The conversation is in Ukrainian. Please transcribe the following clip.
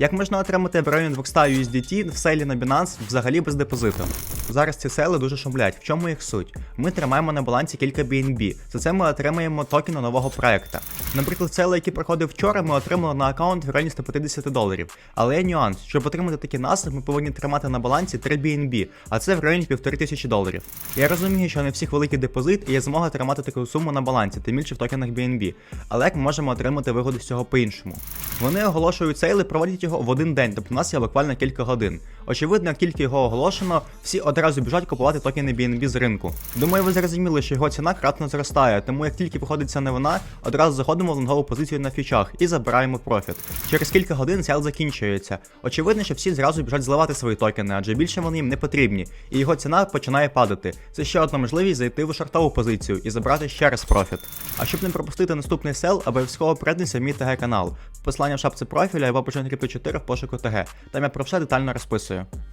Як можна отримати в районі 200 USDT в селі на Binance взагалі без депозиту? Зараз ці сели дуже шумлять. В чому їх суть? Ми тримаємо на балансі кілька BNB. За це ми отримаємо токени нового проекта. Наприклад, сели, який проходив вчора, ми отримали на аккаунт в районі 150 доларів. Але є нюанс, щоб отримати такий насип, ми повинні тримати на балансі 3 BNB, а це в районі 1500 доларів. Я розумію, що не всіх великий депозит і є змога тримати таку суму на балансі, тим більше в токенах BNB. Але як ми можемо отримати вигоду з цього по-іншому? Вони оголошують сейл і проводять в один день, тобто у нас є буквально кілька годин. Очевидно, як тільки його оголошено, всі одразу біжать купувати токени BNB з ринку. Думаю, ви зрозуміли, що його ціна кратно зростає, тому як тільки виходить ця новина, одразу заходимо в лонгову позицію на фічах і забираємо профіт. Через кілька годин сейл закінчується. Очевидно, що всі зразу біжать зливати свої токени, адже більше вони їм не потрібні, і його ціна починає падати. Це ще одна можливість зайти в шартову позицію і забрати ще раз профіт. А щоб не пропустити наступний сел, обов'язково приєднуйся в мій ТГ канал. Посилання в шапці профіля або почнемо 4 в пошуку ТГ. Там я про все детально розписую. Дякую.